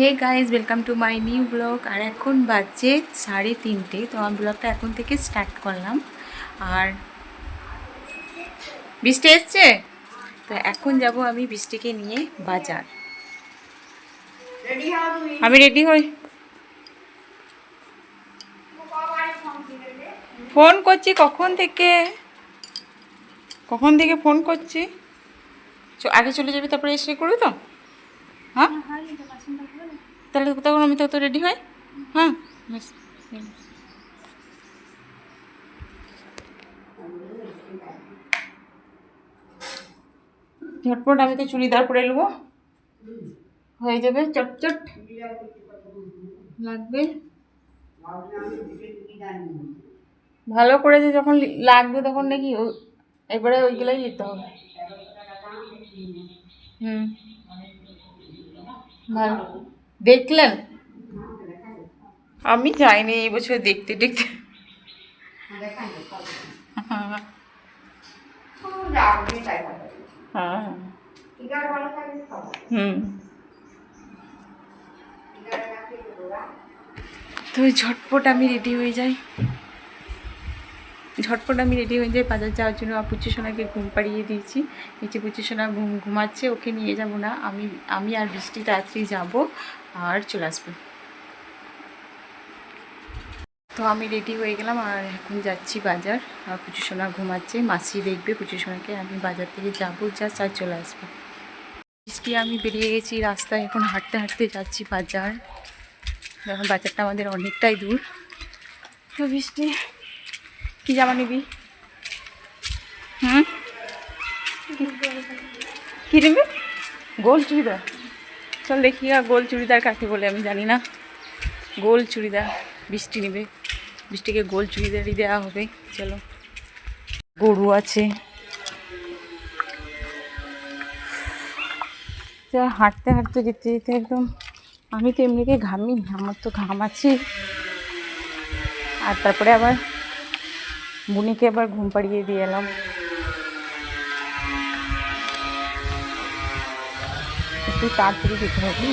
Hey guys welcome to my new blog আর এখন বাজছে সাড়ে তিনটে, তো আমার ব্লগটা এখন থেকে স্টার্ট করলাম। আর বৃষ্টি এসছে? তো এখন যাব আমি বৃষ্টিকে নিয়ে বাজার। আমি রেডি হই। ফোন করছি কখন থেকে? কখন থেকে ফোন করছি? আগে চলে যাবি, তারপরে এসে করবি তো? হ্যাঁ? তাহলে তখন আমি তো রেডি হ্যাঁ বেশ ঝটপট আমি তো চুড়িদার পরে নেব। হয়ে যাবে, চটচট। লাগবে। ভালো করেছে যখন লাগবে তখন নাকি এবারে ওইগুলোই নিতে হবে। হুম। ভালো। দেখলেন? আমি যাইনি এই বছর দেখতে দেখতে। হ্যাঁ। ঝটপট আমি রেডি হয়ে যাই। ঝটপট আমি রেডি হয়ে যাই, বাজার যাওয়ার জন্য পুচু সোনাকে ঘুম পাড়িয়ে দিয়েছি। নিচে পুচু সোনা ঘুম ঘুমাচ্ছে, ওকে নিয়ে যাব না। আমি আমি আর বৃষ্টি তাড়াতাড়ি যাব। আর চলে আসব। তো আমি রেডি হয়ে গেলাম আর এখন যাচ্ছি বাজার। আর পুচু সোনা ঘুমাচ্ছে, মাসি দেখবে পুচু সোনাকে আমি বাজার থেকে যাব জাস্ট আর চলে আসব। বৃষ্টি আমি বেরিয়ে গেছি রাস্তায়, এখন হাঁটতে হাঁটতে যাচ্ছি বাজার। এখন বাজারটা আমাদের অনেকটাই দূর। তো বৃষ্টি, কী জামা নিবি? হুম? কি নিবি? গোল চুড়িদার। চল দেখি গোল চুড়িদার কাকে বলে আমি জানি না। গোল চুড়িদার, বৃষ্টি নেবে। বৃষ্টিকে গোল চুড়িদারই দেওয়া হবে, চলো। গরু আছে। হাঁটতে হাঁটতে যেতে যেতে একদম, আমি তো এমনিতে ঘামি, আমার তো ঘাম আছে। আর তারপরে আবার বুনিকে আবার ঘুম পাড়িয়ে দিয়ে এলাম। একটু তাড়াতাড়ি যেতে হবে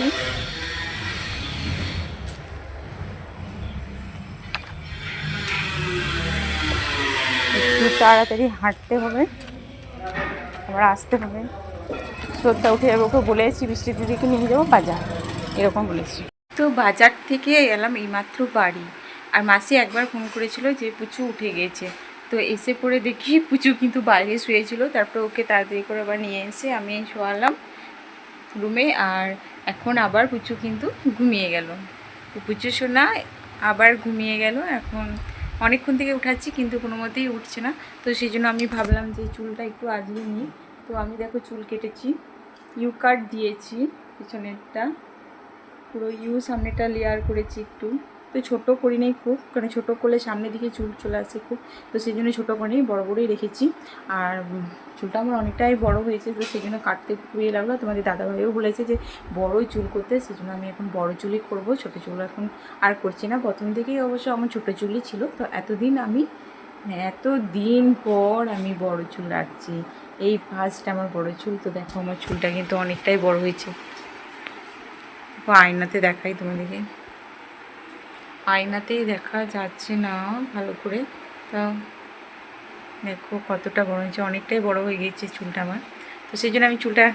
একটু তাড়াতাড়ি হাঁটতে হবে। আবার আসতে হবে। শ্রদ্ধা উঠে যাবে, ওকে বলেছি বৃষ্টি দিদিকে নিয়ে যাব বাজার। এরকম বলেছি। তো বাজার থেকে এলাম এইমাত্র বাড়ি। আর মাসি একবার ফোন করেছিল যে পুচু উঠে গেছে। তো এসে পড়ে দেখি পুচু কিন্তু বাইরে শুয়েছিল। তারপর ওকে তাড়াতাড়ি করে আবার নিয়ে এসে আমি শোয়ালাম। রুমে আর এখন আবার পুচু কিন্তু ঘুমিয়ে গেল। পুচু সোনা আবার ঘুমিয়ে গেল। এখন অনেকক্ষণ থেকে উঠাচ্ছি কিন্তু কোনো মতেই উঠছে না। তো সেই জন্য আমি ভাবলাম যে চুলটা একটু আগলে নিই। তো আমি দেখো চুল কেটেছি। ইউ কাট দিয়েছি পিছনেরটা। পুরো ইউ সামনেটা লেয়ার করেছি একটু। তো ছোটো করি নেই খুব, কারণ ছোটো করলে সামনের দিকে চুল চলে আসে খুব। তো সেই জন্য ছোটো করে বড়ো করেই রেখেছি। আর চুলটা আমার অনেকটাই বড় হয়েছে, তো সেই জন্য কাটতে খুব ইয়ে লাগল। তোমাদের দাদাভাইও বলেছে যে বড়ই চুল করতে, সেই জন্য আমি এখন বড় চুলই করব, ছোটো চুল এখন আর করছি না। প্রথম থেকেই অবশ্য আমার ছোটো চুলই ছিল, তো এতদিন আমি এত দিন পর আমি বড় চুল রাখছি। এই ফার্স্ট আমার বড় চুল, তো দেখো আমার চুলটা কিন্তু অনেকটাই বড় হয়েছে। আয়নাতে দেখাই তোমাদেরকে। আয়নাতেই দেখা যাচ্ছে না ভালো করে। তো দেখো কতটা বড় হয়েছে, অনেকটাই বড় হয়ে গেছে চুলটা আমার। তো সেই জন্য আমি চুলটা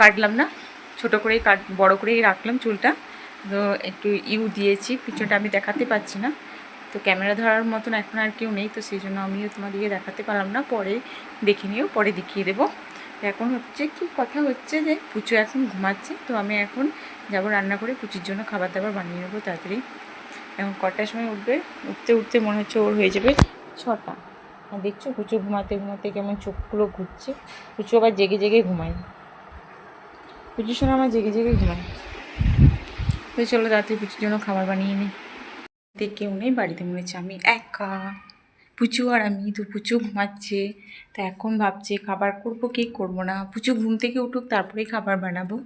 কাটলাম না, ছোট করেই কাট, বড় করেই রাখলাম চুলটা। তো একটু ইউ দিয়েছি, পিছনটা আমি দেখাতে পাচ্ছি না। তো ক্যামেরা ধরার মতন এখন আর কেউ নেই, তো সেই জন্য আমিও তোমাদেরকে দেখাতে পারলাম না, পরে দেখে নিও পরে দেখিয়ে দেবো। এখন হচ্ছে কি কথা হচ্ছে যে পুচু এখন ঘুমাচ্ছে, তো আমি এখন যাব রান্না করে পুচুর জন্য খাবার দাবার বানিয়ে নেব তাড়াতাড়ি। এখন কটার সময় উঠবে? উঠতে উঠতে মনে হচ্ছে ওর হয়ে যাবে ছটা। আর দেখছ পুচু ঘুমাতে ঘুমাতে কেমন চোখগুলো ঘুরছে। পুচু আবার জেগে জেগে ঘুমায়। পুচুর সময় আমার জেগে জেগে ঘুমায়। তো চলো তাড়াতাড়ি পুচুর জন্য খাবার বানিয়ে নিই তে কেউ নেই, বাড়িতে মনে হচ্ছে আমি একা। পুচু আর আমি তো পুচু ঘুমাচ্ছে। তো এখন ভাবছে খাবার করব, কি করব না? পুচু ঘুম থেকে উঠুক, তারপরেই খাবার বানাবো।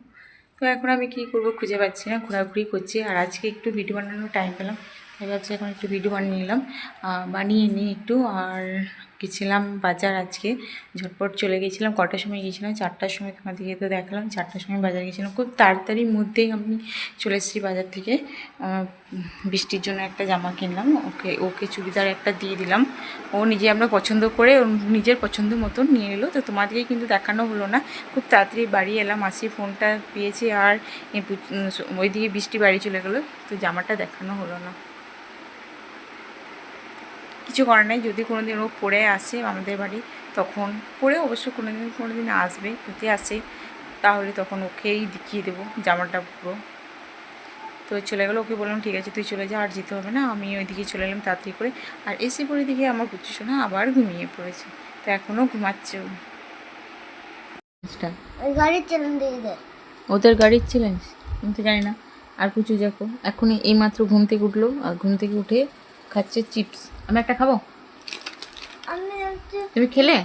তো এখন আমি কি করব খুঁজে পাচ্ছি না, ঘোরাঘুরি করছি। আর আজকে একটু ভিডিও বানানোর টাইম পেলাম। তাই ভাবছি এখন একটু ভিডিও বানিয়ে নিলাম। বানিয়ে নিয়ে একটু। আর গেছিলাম বাজার আজকে, ঝটপট চলে গেছিলাম, কটার সময় গিয়েছিলাম চারটার সময় তোমাদেরকে তো দেখালাম, চারটার সময় বাজার গেছিলাম। খুব তাড়াতাড়ির মধ্যেই আমি চলে এসেছি বাজার থেকে। বৃষ্টির জন্য একটা জামা কিনলাম, ওকে ওকে চুড়িদার একটা দিয়ে দিলাম। ও নিজে আমরা পছন্দ করে নিজের পছন্দ মতন নিয়ে এলো তো তোমাদেরকে কিন্তু দেখানো হলো না। খুব তাড়াতাড়ি বাড়ি এলাম আসি ফোনটা পেয়েছি আর ওইদিকে বৃষ্টি বাড়ি চলে গেলো। তো জামাটা দেখানো হলো না। কিছু করার নাই। যদি কোনো দিন ও পড়ে আসে আমাদের বাড়ি তখন পড়ে অবশ্য কোনো দিন কোনো দিন আসবে। যদি আসে তাহলে তখন ওকেই দেখিয়ে দেবো জামাটা পুরো। তো চলে গেলো ওকে বললাম ঠিক আছে তুই চলে যা আর যেতে হবে না। আমি ওইদিকে চলে এলাম তাড়াতাড়ি করে। আর এসে পরে দিকে আমার বুঝছি শোনা আবার ঘুমিয়ে পড়েছে। তো এখনও ঘুমাচ্ছে ওদের গাড়ির চ্যালেঞ্জ আমি তো জানি না। আর কিছু দেখো এখন এইমাত্র ঘুম থেকে উঠল। আর ঘুম থেকে উঠে খাচ্ছে চিপস। আমি একটা খাব? তুমি খেলে?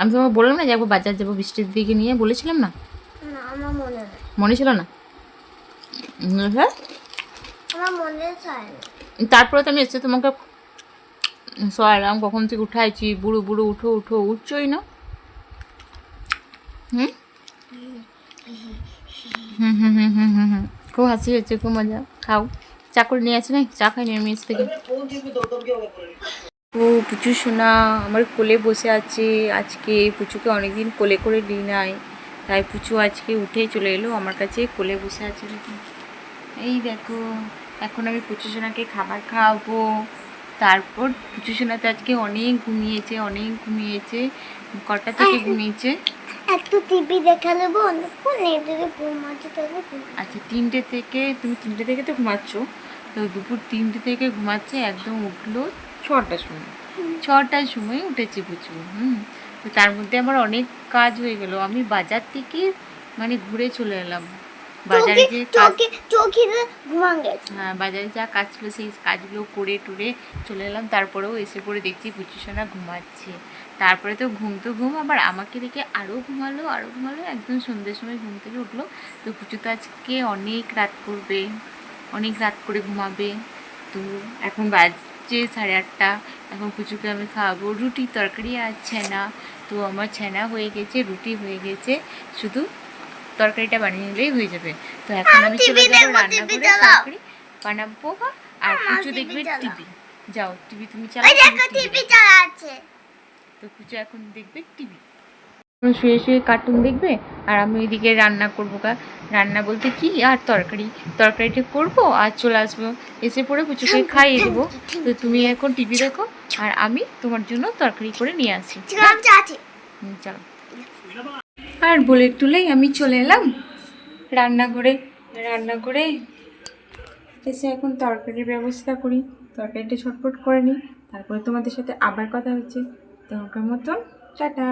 আমি তোমাকে বললাম না যাব বাজার যাব বৃষ্টির দিকে নিয়ে বলেছিলাম না? মনে মনে ছিল না? তারপরে তো আমি এসে তোমাকে সরালাম কখন থেকে উঠাইছি বুড়ো বুড়ো উঠো উঠো উঠছই না। হুম হুম হুম হুম হুম হুম। খুব হাসি হচ্ছে খুব মজা। খাও। চা করে নিয়ে আসে না চা খাই নিয়ে মেস থেকে। ও, পুচু সোনা, আমার কোলে বসে আছে। আজকে পুচুকে অনেকদিন কোলে করে দিই নাই। তাই পুচু আজকে উঠে চলে এলো। আমার কাছে কোলে বসে আছে এই দেখো, এখন আমি পুচু সোনাকে খাবার খাওয়াবো। তারপর পুচু সোনাতে আজকে অনেক ঘুমিয়েছে অনেক ঘুমিয়েছে। কটা থেকে ঘুমিয়েছে? একটু টিভি দেখা নেব অনেকক্ষণ এদিকে ঘুমাচ্ছে তাহলে আচ্ছা তিনটে থেকে তুমি তিনটে থেকে তো ঘুমাচ্ছ। তো দুপুর তিনটে থেকে ঘুমাচ্ছে একদম উঠল ছটার সময়। ছটার সময় উঠেছে পুচু হুম। তো তার মধ্যে আমার অনেক কাজ হয়ে গেল। আমি বাজার থেকে মানে ঘুরে চলে এলাম। বাজারে যে হ্যাঁ বাজারে যা কাজ ছিল সেই কাজগুলো করে টুরে চলে এলাম। তারপরেও এসে পরে দেখছি পুচুসোনা ঘুমাচ্ছে। তারপরে তো ঘুম তো ঘুম আবার আমাকে দেখে আরও ঘুমালো আরও ঘুমালো একদম সন্ধ্যের সময় ঘুম থেকে উঠল। তো পুচু তো আজকে অনেক রাত করবে অনেক রাত করে ঘুমাবে। তো এখন বাজছে সাড়ে আটটা এখন পুচুকে আমি খাওয়াবো। রুটি তরকারি আর ছানা তো আমার ছানা হয়ে গেছে রুটি হয়ে গেছে। শুধু তরকারিটা বানিয়ে নিলেই হয়ে যাবে। তো এখন আমি চলে যাব রান্না করে তরকারি বানাবো আর পুচু দেখবে টিভি। যাও টিভি তুমি চালাও টিভি চালাচ্ছে। তো পুজো এখন দেখবে টিভি। শুয়ে শুয়ে কার্টুন দেখবে আর আমি ওইদিকে রান্না করব গা। রান্না বলতে কি? আর তরকারি। তরকারিটা করব আর চলে আসব। এসে পরে পুচুকে খাইয়ে দেবো। তো তুমি এখন টিভি দেখো আর আমি তোমার জন্য তরকারি করে নিয়ে আসি। চলো। আর বলে তুলেই আমি চলে এলাম। রান্নাঘরে রান্নাঘরে এসে এখন তরকারির ব্যবস্থা করি। তরকারিটা ছটফট করে নিই। তারপরে তোমাদের সাথে আবার কথা হচ্ছে। তখনকার মতন টাটা।